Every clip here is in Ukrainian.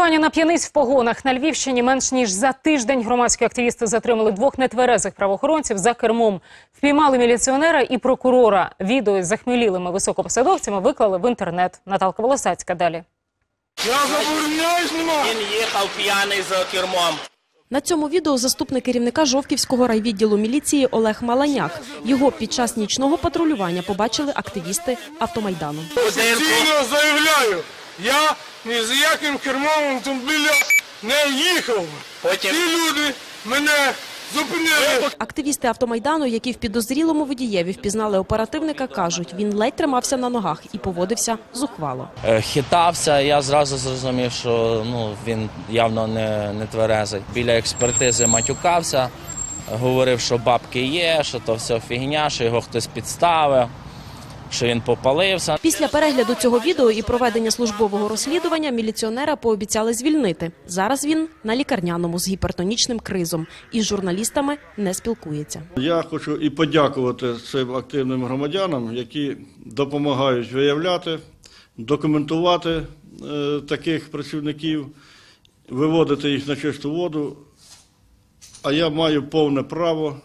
Полювання на п'яниць в погонах на Львівщині менш ніж за тиждень громадські активісти затримали двох нетверезих правоохоронців за кермом. Впіймали міліціонера і прокурора. Відео із захмелілими високопосадовцями виклали в інтернет. Наталка Волосацька далі. Я забороняю знімати. Він їхав п'яний за кермом. На цьому відео заступник керівника Жовківського райвідділу міліції Олег Маланяк. Його під час нічного патрулювання побачили активісти автомайдану. Офіційно заявляю, я ні за яким кермом автомобіля не їхав. Потім- Ті люди мене зупинили. Активісти автомайдану, які в підозрілому водієві впізнали оперативника, кажуть, він ледь тримався на ногах і поводився зухвало. Е, хитався. Я зразу зрозумів, що ну він явно не, не тверезий. Біля експертизи матюкався, говорив, що бабки є, що то все фігня, що його хтось підставив, що він попалився. Після перегляду цього відео і проведення службового розслідування міліціонера пообіцяли звільнити. Зараз він на лікарняному з гіпертонічним кризом і з журналістами не спілкується. Я хочу і подякувати цим активним громадянам, які допомагають виявляти, документувати е, таких працівників, виводити їх на чисту воду. А я маю повне право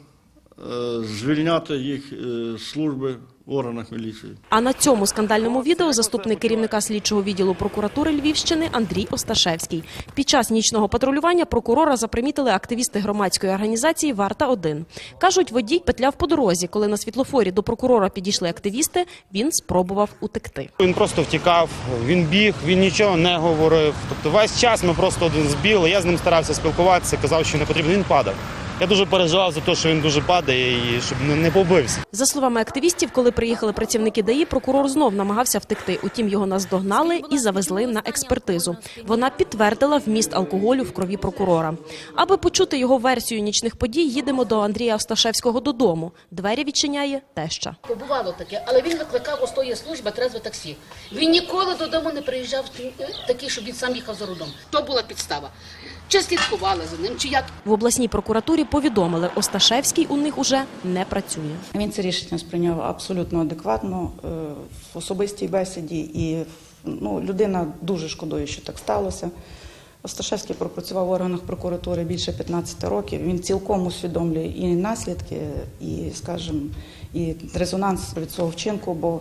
звільняти їх е, служби в органах міліції. А на цьому скандальному відео заступник керівника слідчого відділу прокуратури Львівщини Андрій Осташевський. Під час нічного патрулювання прокурора запримітили активісти громадської організації Варта 1 кажуть, водій петляв по дорозі. Коли на світлофорі до прокурора підійшли активісти, він спробував утекти. Він просто втікав, він біг, він нічого не говорив. Тобто весь час ми просто один збіли. Я з ним старався спілкуватися, казав, що не потрібно. Він падав. Я дуже переживав за те, що він дуже падає і щоб не- побився. За словами активістів, коли приїхали працівники ДАІ, прокурор знов намагався втекти. Утім, його наздогнали і завезли на експертизу. Вона підтвердила вміст алкоголю в крові прокурора. Аби почути його версію нічних подій, їдемо до Андрія Осташевського додому. Двері відчиняє теща. Бувало таке, але він викликав у тої служби трезве таксі. Він ніколи додому не приїжджав е, такий, щоб він сам їхав за рулем. То була підстава. Чи слідкували за ним, чи як. В обласній прокуратурі повідомили, Осташевський у них уже не працює. Він це рішення сприйняв абсолютно адекватно е, в особистій бесіді, і ну, людина дуже шкодує, що так сталося. Осташевський пропрацював в органах прокуратури більше 15 років. Він цілком усвідомлює і наслідки, і, скажімо, і резонанс від цього вчинку, бо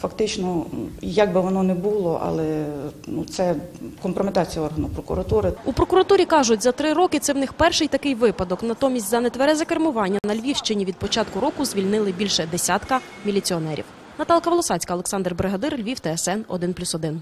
фактично, як би воно не було, але ну, це компрометація органу прокуратури. У прокуратурі кажуть, за три роки це в них перший такий випадок. Натомість за нетверезе кермування на Львівщині від початку року звільнили більше десятка міліціонерів. Наталка Волосацька, Олександр Бригадир, Львів, ТСН 1+,1.